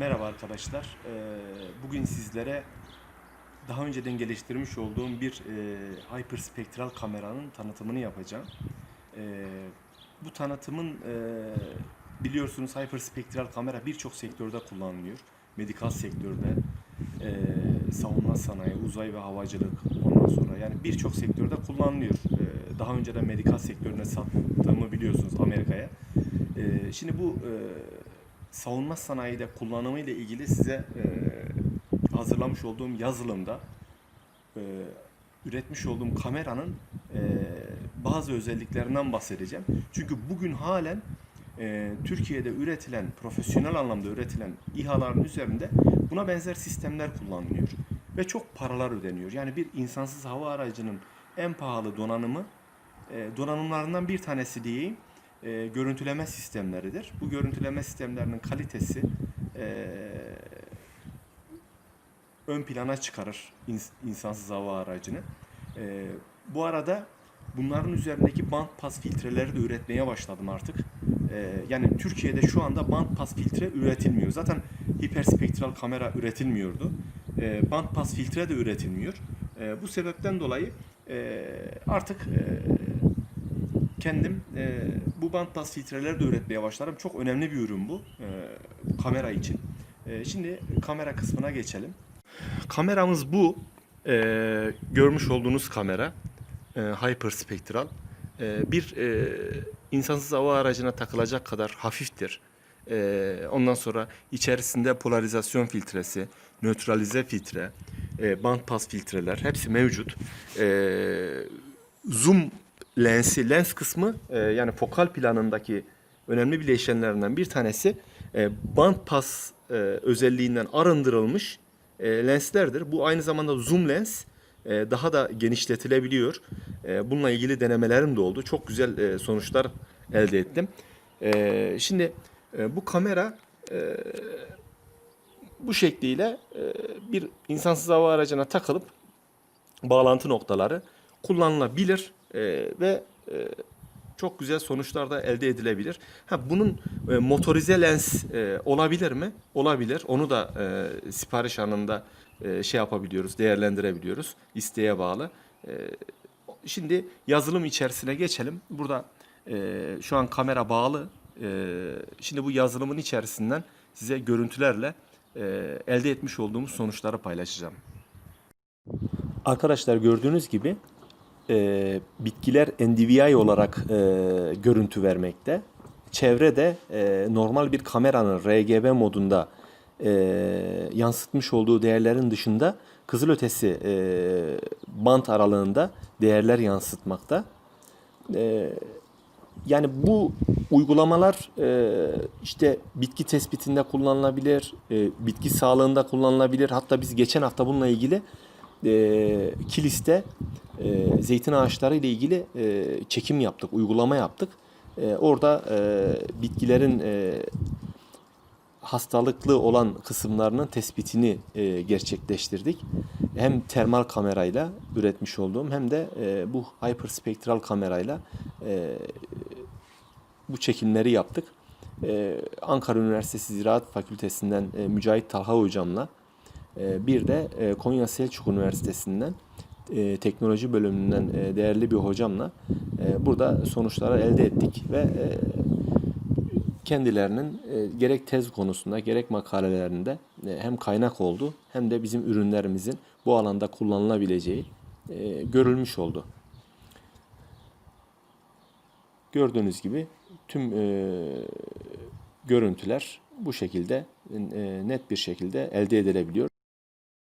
Merhaba arkadaşlar. Ee, Bugün sizlere daha önceden geliştirmiş olduğum bir e, hyperspektral kameranın tanıtımını yapacağım. Ee, Bu tanıtımın e, biliyorsunuz hyperspektral kamera birçok sektörde kullanılıyor. Medikal sektörde, e, savunma sanayi, uzay ve havacılık ondan sonra yani birçok sektörde kullanılıyor. Ee, Daha önceden medikal sektörüne sattığımı biliyorsunuz Amerika'ya. Şimdi bu savunma sanayide kullanımı ile ilgili size e, hazırlamış olduğum yazılımda e, üretmiş olduğum kameranın e, bazı özelliklerinden bahsedeceğim. Çünkü bugün halen e, Türkiye'de üretilen, profesyonel anlamda üretilen İHA'ların üzerinde buna benzer sistemler kullanılıyor. Ve çok paralar ödeniyor. Yani bir insansız hava aracının en pahalı donanımı, e, donanımlarından bir tanesi diyeyim, e, görüntüleme sistemleridir. Bu görüntüleme sistemlerinin kalitesi e, ön plana çıkarır ins- insansız hava aracını. E, bu arada bunların üzerindeki band pas filtreleri de üretmeye başladım artık. E, yani Türkiye'de şu anda band pas filtre üretilmiyor. Zaten hiperspektral kamera üretilmiyordu. E, band pas filtre de üretilmiyor. E, bu sebepten dolayı e, artık e, kendim e, bu band pas filtreleri de üretmeye başladım. Çok önemli bir ürün bu, e, kamera için. E, şimdi kamera kısmına geçelim. Kameramız bu. E, görmüş olduğunuz kamera. E, hyperspektral. E, bir e, insansız hava aracına takılacak kadar hafiftir. E, ondan sonra içerisinde polarizasyon filtresi, nötralize filtre, e, band pas filtreler hepsi mevcut. E, zoom lensi, lens kısmı e, yani fokal planındaki önemli bileşenlerinden bir tanesi e, band pas e, özelliğinden arındırılmış e, lenslerdir. Bu aynı zamanda zoom lens e, daha da genişletilebiliyor. E, bununla ilgili denemelerim de oldu. Çok güzel e, sonuçlar elde ettim. E, şimdi e, bu kamera e, bu şekliyle e, bir insansız hava aracına takılıp bağlantı noktaları kullanılabilir e, ve e, çok güzel sonuçlar da elde edilebilir. Ha bunun e, motorize lens e, olabilir mi? Olabilir. Onu da e, sipariş anında e, şey yapabiliyoruz, değerlendirebiliyoruz. İsteğe bağlı. E, şimdi yazılım içerisine geçelim. Burada e, şu an kamera bağlı. E, şimdi bu yazılımın içerisinden size görüntülerle e, elde etmiş olduğumuz sonuçları paylaşacağım. Arkadaşlar gördüğünüz gibi e, bitkiler NDVI olarak e, görüntü vermekte. Çevrede e, normal bir kameranın RGB modunda e, yansıtmış olduğu değerlerin dışında kızılötesi e, bant aralığında değerler yansıtmakta. E, yani bu uygulamalar e, işte bitki tespitinde kullanılabilir, e, bitki sağlığında kullanılabilir. Hatta biz geçen hafta bununla ilgili e, Kilis'te e, zeytin ağaçları ile ilgili e, çekim yaptık, uygulama yaptık. E, orada e, bitkilerin e, hastalıklı olan kısımlarının tespitini e, gerçekleştirdik. Hem termal kamerayla üretmiş olduğum hem de e, bu hyperspektral kamerayla e, bu çekimleri yaptık. E, Ankara Üniversitesi Ziraat Fakültesinden e, Mücahit Talha hocamla e, bir de e, Konya Selçuk Üniversitesi'nden e, teknoloji bölümünden e, değerli bir hocamla e, burada sonuçları elde ettik ve e, kendilerinin e, gerek tez konusunda gerek makalelerinde e, hem kaynak oldu hem de bizim ürünlerimizin bu alanda kullanılabileceği e, görülmüş oldu. Gördüğünüz gibi tüm e, görüntüler bu şekilde e, net bir şekilde elde edilebiliyor.